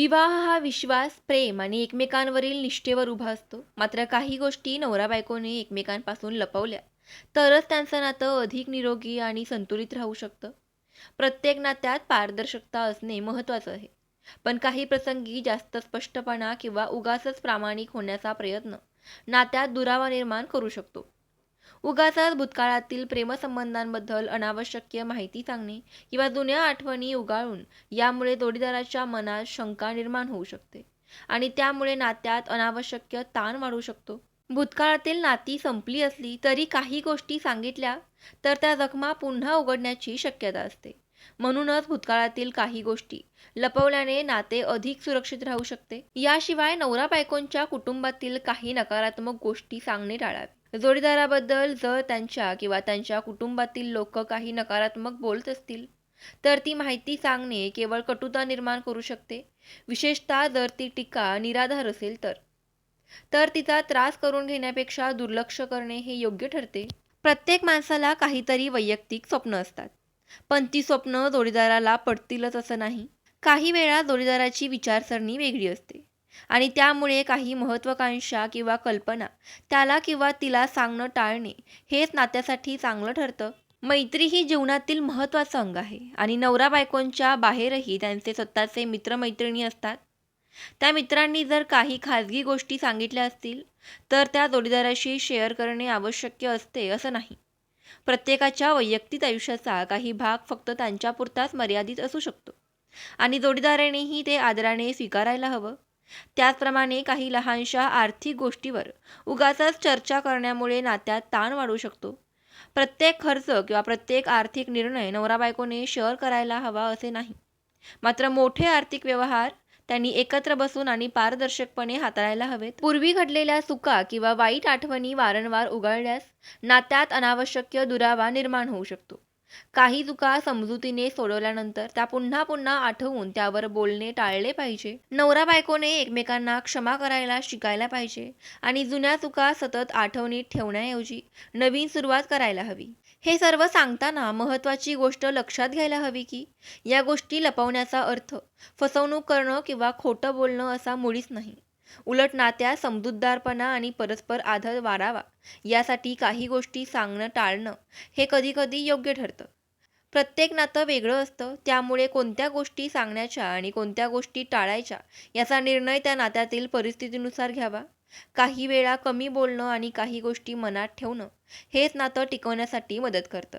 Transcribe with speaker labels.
Speaker 1: विवाह हा विश्वास प्रेम आणि एकमेकांवरील निष्ठेवर उभा असतो. मात्र काही गोष्टी नवरा बायकोने एकमेकांपासून लपवल्या तरच त्यांचं नातं अधिक निरोगी आणि संतुलित राहू शकतं. प्रत्येक नात्यात पारदर्शकता असणे महत्त्वाचं आहे. पण काही प्रसंगी जास्त स्पष्टपणा किंवा उगाचच प्रामाणिक होण्याचा प्रयत्न नात्यात दुरावा निर्माण करू शकतो. उगाचच भूतकाळातील प्रेमसंबंधांबद्दल अनावश्यक माहिती सांगणे किंवा जुन्या आठवणी उगाळून यामुळे जोडीदाराच्या मनात शंका निर्माण होऊ शकते आणि त्यामुळे नात्यात अनावश्यक ताण वाढू शकतो. भूतकाळातील नाती संपली असली तरी काही गोष्टी सांगितल्या तर त्या जखमा पुन्हा उघडण्याची शक्यता असते. म्हणूनच भूतकाळातील काही गोष्टी लपवल्याने नाते अधिक सुरक्षित राहू शकते. याशिवाय नवरा बायकोंच्या कुटुंबातील काही नकारात्मक गोष्टी सांगणे टाळावे. जोडीदाराबद्दल जर त्यांच्या किंवा त्यांच्या कुटुंबातील लोक काही नकारात्मक बोलत असतील तर ती माहिती सांगणे केवळ कटुता निर्माण करू शकते. विशेषतः जर ती टीका निराधार असेल तर. तर तिचा त्रास करून घेण्यापेक्षा दुर्लक्ष करणे हे योग्य ठरते. प्रत्येक माणसाला काहीतरी वैयक्तिक स्वप्न असतात. पण ती स्वप्न जोडीदाराला पडतीलच असं नाही. काही वेळा जोडीदाराची विचारसरणी वेगळी असते. आणि त्यामुळे काही महत्त्वाकांक्षा किंवा कल्पना त्याला किंवा तिला सांगणं टाळणे हेच नात्यासाठी चांगलं ठरतं. मैत्री ही जीवनातील महत्त्वाचं अंग आहे आणि नवरा बायकोंच्या बाहेरही त्यांचे स्वतःचे मित्रमैत्रिणी असतात. त्या मित्रांनी जर काही खाजगी गोष्टी सांगितल्या असतील तर त्या जोडीदाराशी शेअर करणे आवश्यक असते असं नाही. प्रत्येकाच्या वैयक्तिक आयुष्याचा काही भाग फक्त त्यांच्यापुरताच मर्यादित असू शकतो. आणि जोडीदारानेही ते आदराने स्वीकारायला हवं. त्याचप्रमाणे काही लहानशा आर्थिक गोष्टीवर उगाचच चर्चा करण्यामुळे नात्यात ताण वाढू शकतो. प्रत्येक खर्च किंवा प्रत्येक आर्थिक निर्णय नवरा बायकोने शेअर करायला हवा असे नाही. मात्र मोठे आर्थिक व्यवहार त्यांनी एकत्र बसून आणि पारदर्शकपणे हाताळायला हवेत. पूर्वी घडलेल्या चुका किंवा वाईट आठवणी वारंवार उघडल्यास नात्यात अनावश्यक दुरावा निर्माण होऊ शकतो. काही चुका समजुतीने सोडवल्यानंतर त्या पुन्हा पुन्हा आठवून त्यावर बोलणे टाळले पाहिजे. नवरा बायकोने एकमेकांना क्षमा करायला शिकायला पाहिजे आणि जुन्या चुका सतत आठवणीत ठेवण्याऐवजी नवीन सुरुवात करायला हवी. हे सर्व सांगताना महत्त्वाची गोष्ट लक्षात घ्यायला हवी की या गोष्टी लपवण्याचा अर्थ फसवणूक करणं किंवा खोटं बोलणं असा मुळीच नाही. उलट नात्या समजूतदारपणा आणि परस्पर आदर वाढावा. यासाठी काही गोष्टी सांगणं टाळणं हे कधीकधी योग्य ठरतं. प्रत्येक नातं वेगळं असतं. त्यामुळे कोणत्या गोष्टी सांगण्याच्या आणि कोणत्या गोष्टी टाळायच्या याचा निर्णय त्या नात्यातील परिस्थितीनुसार घ्यावा. काही वेळा कमी बोलणं आणि काही गोष्टी मनात ठेवणं हेच नातं टिकवण्यासाठी मदत करतं.